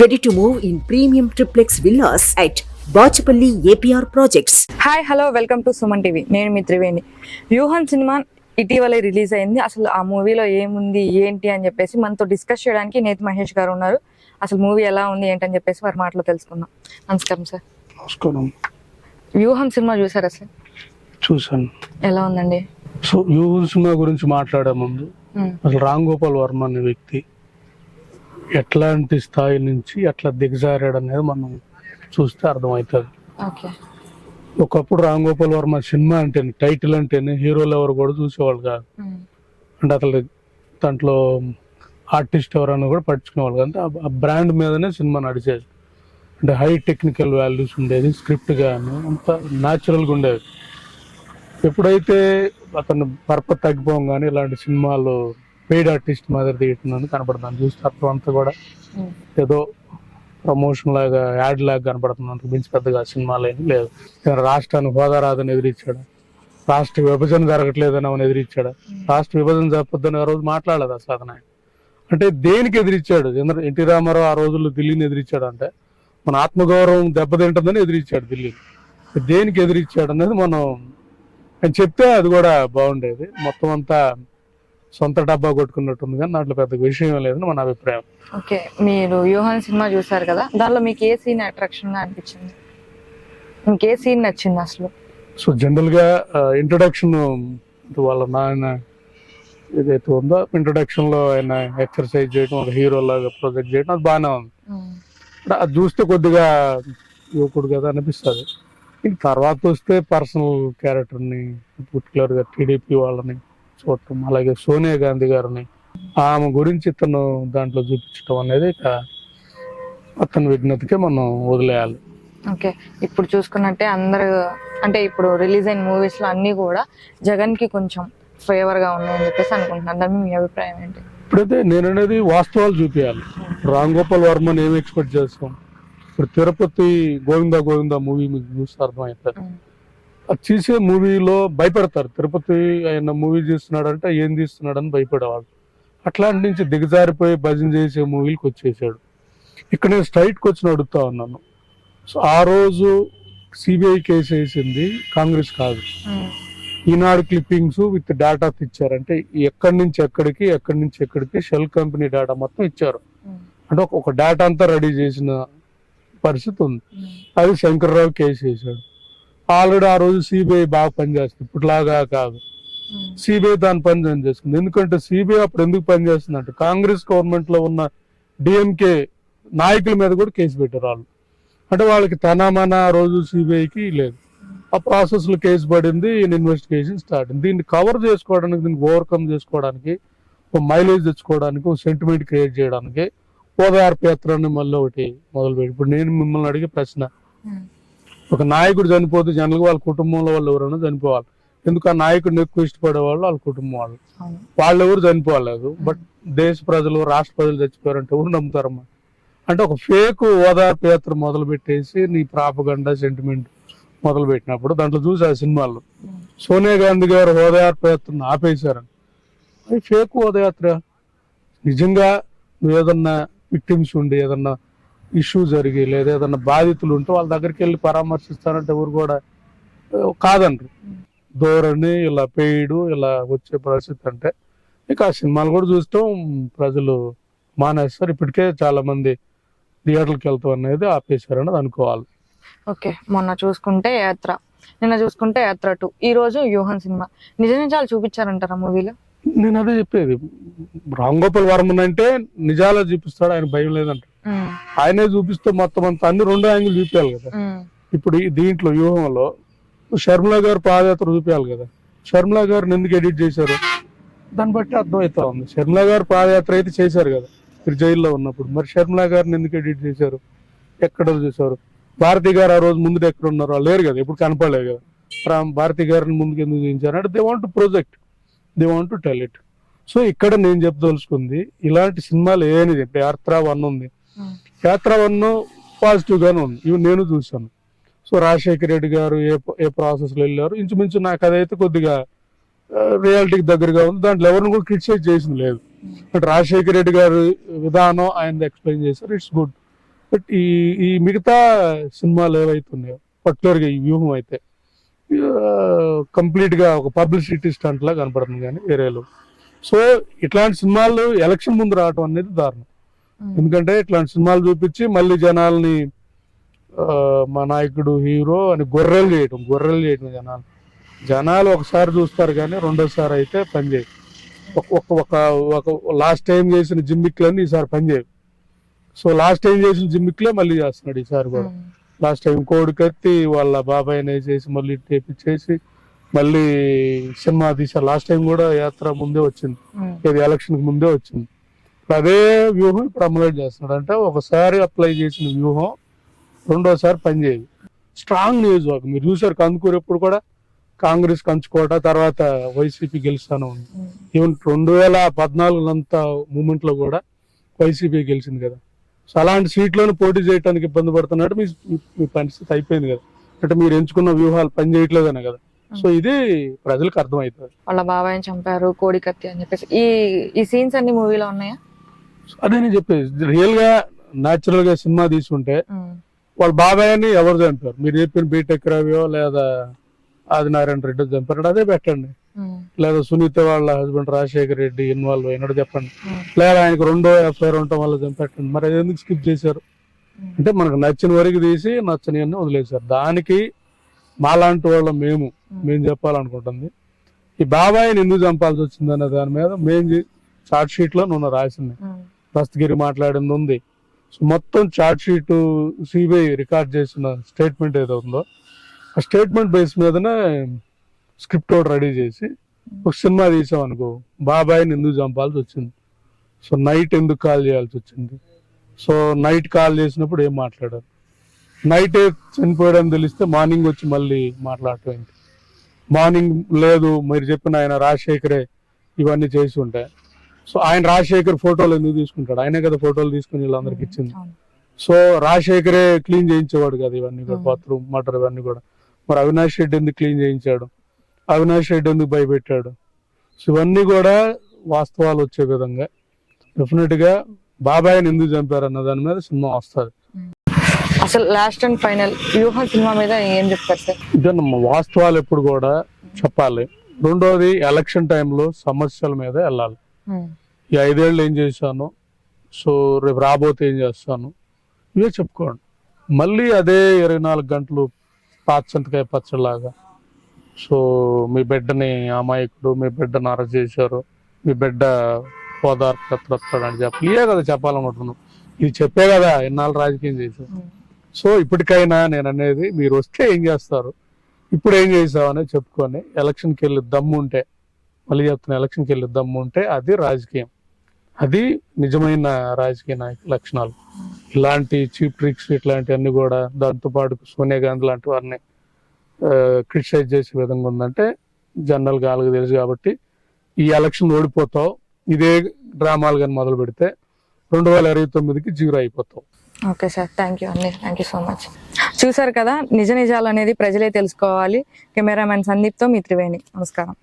Ready to move in premium triplex villas at Bachapalli APR Projects. Hi hello welcome to Suman TV నేను మీ త్రివేణి. వ్యూహం cinema ఇటీవలే release అయింది. అసలు ఆ మూవీలో ఏముంది ఏంటి అని చెప్పేసి మనతో డిస్కస్ చేయడానికి నేతి మహేష్ గారు ఉన్నారు. అసలు మూవీ ఎలా ఉంది ఏంటని చెప్పేసి వారి మాటలో తెలుసుకుందాం. నమస్కారం సార్. నమస్కారం. వ్యూహం సినిమా చూసారు అసలు చూశాను. ఎలా ఉందండి? సో యూహు సినిమా గురించి మాట్లాడే ముందు. అసలు రామ్ గోపాల్ వర్మ అనే వ్యక్తి ఎట్లాంటి స్థాయి నుంచి ఎట్లా దిగజారాడు అనేది మనం చూస్తే అర్థమవుతుంది. ఒకప్పుడు రామ్ గోపాల్ వర్మ సినిమా అంటేనే టైటిల్ అంటేనే హీరోలు ఎవరు కూడా చూసేవాళ్ళు కాదు. అంటే అసలు దాంట్లో ఆర్టిస్ట్ ఎవరన్నా కూడా పట్టించుకునేవాళ్ళు అంటే ఆ- బ్రాండ్ మీదనే సినిమా నడిచేది. అంటే హై టెక్నికల్ వాల్యూస్ ఉండేది స్క్రిప్ట్ కానీ అంత న్యాచురల్గా ఉండేది. ఎప్పుడైతే అతను తగ్గిపోం కానీ ఇలాంటి సినిమాలు పెయిడ్ ఆర్టిస్ట్ మాదిరి తీయటం కనపడుతుంది చూస్తే అంతా కూడా. ఏదో ప్రమోషన్ లాగా యాడ్ లాగా కనపడుతుంది. అంతకు మించి పెద్దగా సినిమాలు ఏమీ లేదు ఇతను రాష్ట్రానికి హోదా రాదని ఎదిరించాడు రాష్ట్ర విభజన జరగట్లేదని అవని ఎదిరించాడు రాష్ట్ర విభజన జరపద్దని ఆ రోజు మాట్లాడలేదు అసలు అతను. అంటే దేనికి ఎదిరించాడు చంద్ర ఎన్టీ రామారావు ఆ రోజుల్లో ఢిల్లీని ఎదిరించాడు అంటే మన ఆత్మగౌరవం దెబ్బతింటుందని ఎదిరించాడు ఢిల్లీ. దేనికి ఎదిరించాడు అనేది మనం ఆయన చెప్తే అది కూడా బాగుండేది. మొత్తం అంతా సొంత డబ్బా కొట్టుకున్నట్టుంది కానీ దాంట్లో పెద్ద విషయం లేదని మన అభిప్రాయం. ఓకే మీరు వ్యూహం సినిమా చూసారు కదా దానిలో మీకు ఏ సీన్ అట్రాక్షన్గా అనిపించింది? మీకు ఏ సీన్ నచ్చింది అసలు? సో జనరల్గా ఇంట్రొడక్షన్ వాళ్ళ నాయన ఏదైతే ఉందో ఇంట్రొడక్షన్లో ఆయన ఎక్సర్సైజ్ చేయడం ఒక హీరో లాగా ప్రొజెక్ట్ చేయడం అది బాగానే ఉంది. అంటే అది చూస్తే కొద్దిగా యువకుడు కదా అనిపిస్తుంది. తర్వాత వస్తే పర్సనల్ క్యారెక్టర్ని పర్టికులర్గా టీడీపీ వాళ్ళని చూడటం. అలాగే సోనియా గాంధీ గారిని ఆమె గురించి ఇతను దాంట్లో చూపించడం అనేది ఇక అతని విజ్ఞతకే మనం వదిలేయాలి. ఓకే. ఇప్పుడు చూసుకున్నట్టే అందరు అంటే ఇప్పుడు రిలీజ్ అయిన మూవీస్లో అన్ని కూడా జగన్కి కొంచెం ఫేవర్గా ఉన్నాయని చెప్పేసి అనుకుంటున్నాను. దాని మీ అభిప్రాయం ఏంటి? ఇప్పుడైతే నేను అనేది వాస్తవాలు చూపించాలి రామ్ గోపాల్ వర్మని ఏం ఎక్స్పెక్ట్ చేస్తాం? ఇప్పుడు తిరుపతి గోవింద గోవింద మూవీ మీకు చూస్తే అర్థమవుతుంది చూసే మూవీలో భయపడతారు. తిరుపతి ఆయన మూవీ తీస్తున్నాడంటే ఏం తీస్తున్నాడని భయపడేవాళ్ళు. అట్లాంటి నుంచి దిగజారిపోయి భజన చేసే మూవీకి వచ్చేసాడు. ఇక్కడ నేను స్ట్రైట్కి వచ్చి అడుగుతా ఉన్నాను. సో ఆ రోజు సిబిఐ కేసు వేసింది కాంగ్రెస్ కాదు. ఈనాడు క్లిప్పింగ్స్ విత్ డేటా ఇచ్చారంటే ఎక్కడి నుంచి ఎక్కడికి ఎక్కడి నుంచి ఎక్కడికి షెల్ కంపెనీ డేటా మొత్తం ఇచ్చారు. అంటే ఒక- డేటా అంతా రెడీ చేసిన పరిస్థితి ఉంది. అది శంకర్రావు కేసు వేశాడు. ఆల్రెడీ ఆ రోజు సిబిఐ బాగా పనిచేస్తుంది. ఇప్పటిలాగా కాదు. సిబిఐ దాని పని చేస్తుంది. ఎందుకంటే సిబిఐ అప్పుడు ఎందుకు పనిచేస్తుంది అంటే కాంగ్రెస్ గవర్నమెంట్లో ఉన్న డిఎంకే నాయకుల మీద కూడా కేసు పెట్టారు వాళ్ళు. అంటే వాళ్ళకి తన మన ఆ రోజు సిబిఐకి లేదు. ఆ ప్రాసెస్లో కేసు పడింది ఇన్వెస్టిగేషన్ స్టార్ట్ దీన్ని కవర్ చేసుకోవడానికి దీన్ని ఓవర్కమ్ చేసుకోవడానికి ఒక మైలేజ్ తెచ్చుకోవడానికి ఒక సెంటిమెంట్ క్రియేట్ చేయడానికి ఓదార్పు యాత్రని మళ్ళీ ఒకటి మొదలుపెట్టి ఇప్పుడు నేను మిమ్మల్ని అడిగే ప్రశ్న. ఒక నాయకుడు చనిపోతే జనరల్గా వాళ్ళ కుటుంబంలో వాళ్ళు ఎవరైనా చనిపోవాలి. ఎందుకు ఆ నాయకుడిని ఎక్కువ ఇష్టపడే వాళ్ళు వాళ్ళ కుటుంబం వాళ్ళు. వాళ్ళు ఎవరు చనిపోలేదు బట్ దేశ ప్రజలు రాష్ట్ర ప్రజలు చచ్చిపోయారంటే ఎవరు నమ్ముతారమ్మా అంటే ఒక ఫేక్ ఓదార్పు యాత్ర మొదలు పెట్టేసి నీ ప్రాపగండా సెంటిమెంట్ మొదలు పెట్టినప్పుడు దాంట్లో చూసి ఆ సినిమాల్లో మ్మ్. సోనియా గాంధీ గారు ఓదార్పు యాత్రను ఆపేశారని. అది ఫేక్ ఓదయాత్ర నిజంగా నువ్వు ఏదన్నా విక్టిమ్స్ ఉండి ఏదన్నా ఇష్యూ జరిగి లేదా ఏదన్నా బాధితులు ఉంటే వాళ్ళ దగ్గరికి వెళ్ళి పరామర్శిస్తానంటే ఎవరు కూడా కాదంటారు. ధోరణి ఇలా పెయిడు ఇలా వచ్చే పరిస్థితి అంటే ఇక ఆ సినిమాలు కూడా చూస్తాం ప్రజలు మానేస్తారు. ఇప్పటికే చాలా మంది థియేటర్కి వెళ్తాం అనేది ఆపేశారని అనుకోవాలి. ఓకే మొన్న చూసుకుంటే యాత్ర నిన్న చూసుకుంటే యాత్ర టూ ఈ రోజు వ్యూహం సినిమా. నిజ నిజాలు చూపించారంటారా మూవీలో? నేను అదే చెప్పేది రామ్ గోపాల్ వర్మన్ అంటే నిజాలు చూపిస్తాడు ఆయన భయం లేదంట. ఆయనే చూపిస్తే మొత్తం అంతా అన్ని రెండు యాంగిల్ చూపించాలి కదా. ఇప్పుడు దీంట్లో వ్యూహంలో షర్మిల గారు పాదయాత్ర చూపించాలి కదా. షర్మిల గారిని ఎందుకు ఎడిట్ చేశారు? దాన్ని బట్టి అర్థమవుతా ఉంది. షర్మిల గారు పాదయాత్ర అయితే చేశారు కదా. మీరు జైల్లో ఉన్నప్పుడు. మరి షర్మిల గారిని ఎందుకు ఎడిట్ చేశారు? ఎక్కడ చేశారు? భారతి గారు ఆ రోజు ముందు ఎక్కడ ఉన్నారు? వాళ్ళు లేరు కదా. ఎప్పుడు కనపడలేదు కదా. రామ్ భారతి గారిని ముందుకు ఎందుకు చేయించారు అంటే they want project they want to tell it so ఇక్కడ నేను చెప్పదలుచుకుంది ఇలాంటి సినిమాలు ఏనిది యాత్ర వన్ ఉంది. యాత్ర వన్ పాజిటివ్ గానే ఉంది. ఇవి నేను చూశాను. సో రాజశేఖర రెడ్డి గారు ఏ ఏ ప్రాసెస్లో వెళ్ళారు ఇంచుమించు నాకు అదైతే కొద్దిగా రియాలిటీకి దగ్గరగా ఉంది. దాంట్లో ఎవరిని కూడా క్రిటిసైజ్ చేసింది లేదు. బట్ రాజశేఖర రెడ్డి గారు విధానం ఆయన ఎక్స్ప్లెయిన్ చేశారు. ఇట్స్ గుడ్ బట్ ఈ ఈ మిగతా సినిమాలు ఏవైతే ఉన్నాయో పర్టికులర్గా ఈ వ్యూహం అయితే కంప్లీట్గా ఒక పబ్లిసిటీ స్టంట్లా కనపడుతుంది కానీ వేరేలో. సో ఇట్లాంటి సినిమాలు ఎలక్షన్ ముందు రావటం అనేది దారుణం. ఎందుకంటే ఇట్లాంటి సినిమాలు చూపించి మళ్ళీ జనాల్ని మా నాయకుడు హీరో అని గొర్రెలు చేయటం గొర్రెలు చేయటం జనాలు. జనాలు ఒకసారి చూస్తారు కానీ రెండోసారి అయితే పని చేయవు ఒక- ఒక ఒక లాస్ట్ టైం చేసిన జిమ్మిక్లన్నీ ఈసారి పని చేయవు సో లాస్ట్ టైం చేసిన జిమ్మిక్లే మళ్ళీ చేస్తున్నాడు ఈసారి కూడా. లాస్ట్ టైం కోడి కత్తి వాళ్ళ బాబాయ్ చేసి మళ్ళీ చేసి మళ్ళీ సినిమా తీసారు లాస్ట్ టైం కూడా యాత్ర ముందే వచ్చింది. ఇది ఎలక్షన్కి ముందే వచ్చింది. ఇప్పుడు అదే వ్యూహం ఇప్పుడు అమలు చేస్తున్నాడు. అంటే ఒకసారి అప్లై చేసిన వ్యూహం రెండోసారి పనిచేయదు స్ట్రాంగ్ నియోజకవర్గం మీరు చూసారు కందుకూరు ఎప్పుడు కూడా కాంగ్రెస్ కంచుకోట తర్వాత వైసీపీ గెలుస్తానే. ఉంది ఈవెన్ రెండు వేల పద్నాలుగు అంత మూమెంట్లో కూడా వైసీపీ గెలిచింది కదా. సో అలాంటి సీట్లను పోటీ చేయడానికి ఇబ్బంది పడుతున్నట్టు మీ మీ పరిస్థితి అయిపోయింది కదా. అంటే మీరు ఎంచుకున్న వ్యూహాలు పని చేయట్లేదనే కదా. సో ఇది ప్రజలకు అర్థమవుతుంది. వాళ్ళ బాబాయ్ని చంపారు కోడి కత్తి అని చెప్పేసి. ఈ ఈ సీన్స్ అన్ని మూవీలో ఉన్నాయా? అదే నేను చెప్పేది. రియల్గా న్యాచురల్గా సినిమా తీసుకుంటే వాళ్ళ బాబాయ్ని ఎవరు చంపారు? మీరు చెప్పిన బీటెక్ రవియో లేదా ఆదినారాయణ రెడ్డి చంపారు అదే పెట్టండి. లేదా సునీత వాళ్ళ హస్బెండ్ రాజశేఖర్ రెడ్డి ఇన్వాల్వ్ అయినాడు చెప్పండి. లేదా ఆయనకు రెండో ఎఫ్ఐఆర్ ఉండటం వల్ల చంపెట్టండి. మరి అది ఎందుకు స్కిప్ చేశారు? అంటే మనకు నచ్చిన వరకు తీసి నచ్చని అన్ని వదిలేశారు. దానికి మాలాంటి వాళ్ళ మేము. మేము. చెప్పాలనుకుంటుంది. ఈ బాబాయిని ఎందుకు చంపాల్సి వచ్చింది అనే దాని మీద మేము చార్ట్ షీట్లో నువ్వు రాసింది. దస్తగిరి మాట్లాడింది ఉంది. సో మొత్తం చార్జ్షీటు సిబిఐ రికార్డ్ చేసిన స్టేట్మెంట్ ఏదో ఉందో ఆ స్టేట్మెంట్ బేస్ మీదనే స్క్రిప్ట్ ఒకటి రెడీ చేసి ఒక సినిమా తీసాం అనుకో బాబాయ్ని ఎందుకు చంపాల్సి వచ్చింది సో నైట్ ఎందుకు కాల్ చేయాల్సి వచ్చింది సో నైట్ కాల్ చేసినప్పుడు ఏం మాట్లాడారు? నైట్ చనిపోయాడని తెలిస్తే మార్నింగ్ వచ్చి మళ్ళీ మాట్లాడటం ఏంటి? మార్నింగ్ లేదు మీరు చెప్పిన ఆయన రాజశేఖరే ఇవన్నీ చేసి ఉంటాయి సో ఆయన రాజశేఖర్ ఫోటోలు ఎందుకు తీసుకుంటాడు? ఆయనే కదా ఫోటోలు తీసుకుని వీళ్ళందరికి ఇచ్చింది. సో రాజశేఖరే క్లీన్ చేయించేవాడు కదా ఇవన్నీ కూడా Hmm. బాత్రూమ్ మటర్ ఇవన్నీ కూడా. మరి అవినాష్ రెడ్డి ఎందుకు క్లీన్ చేయించాడు? అవినాష్ రెడ్డి ఎందుకు భయపెట్టాడు? సో ఇవన్నీ కూడా వాస్తవాలు వచ్చే విధంగా డెఫినెట్గా బాబాయ్ని ఎందుకు చంపారు అన్న దాని మీద సినిమా వస్తుంది. అసలు last and final Vyooham cinema మీద ఏం చెప్తారు సార్? వాస్తవాలు ఎప్పుడు కూడా చెప్పాలి. రెండోది ఎలక్షన్ టైంలో సమస్యల మీద వెళ్ళాలి. ఈ ఐదేళ్ళు ఏం చేశాను? సో రేపు రాబోతే ఏం చేస్తాను? ఇవే చెప్పుకోండి. మళ్ళీ అదే ఇరవై నాలుగు గంటలు పాచంతకాయ పచ్చలాగా సో మీ బిడ్డని అమాయకుడు మీ బిడ్డను అరెస్ట్ చేశారు మీ బిడ్డ ఓదార్పు అని చెప్పి ఇవే కదా చెప్పాలనుకుంటున్నాను. ఇది చెప్పే కదా ఇన్నాళ్ళు రాజకీయం చేశారు. సో ఇప్పటికైనా నేను అనేది మీరు వస్తే ఏం చేస్తారు? ఇప్పుడు ఏం చేసావు అనేది చెప్పుకొని ఎలక్షన్కి వెళ్ళి దమ్ముంటే మళ్ళీ చెప్తున్న ఎలక్షన్కి వెళ్ళి దమ్ము ఉంటే అది రాజకీయం. అది నిజమైన రాజకీయ నాయక లక్షణాలు. ఇలాంటి చీప్ ట్రిక్స్ ఇట్లాంటివన్నీ కూడా దాంతో పాటు సోనియా గాంధీ లాంటి వారిని క్రిటిసైజ్ చేసే విధంగా ఉందంటే జనరల్ వాళ్ళకి తెలుసు కాబట్టి ఈ ఎలక్షన్ ఓడిపోతావు ఇదే డ్రామాలు కానీ మొదలు పెడితే రెండు వేల ఇరవై తొమ్మిదికి జీరో అయిపోతావు. ఓకే సార్ థ్యాంక్ యూ అండి. Thank you so much. చూసారు కదా నిజ నిజాలు అనేది ప్రజలే తెలుసుకోవాలి. కెమెరామెన్ సందీప్తో మీ త్రివేణి నమస్కారం.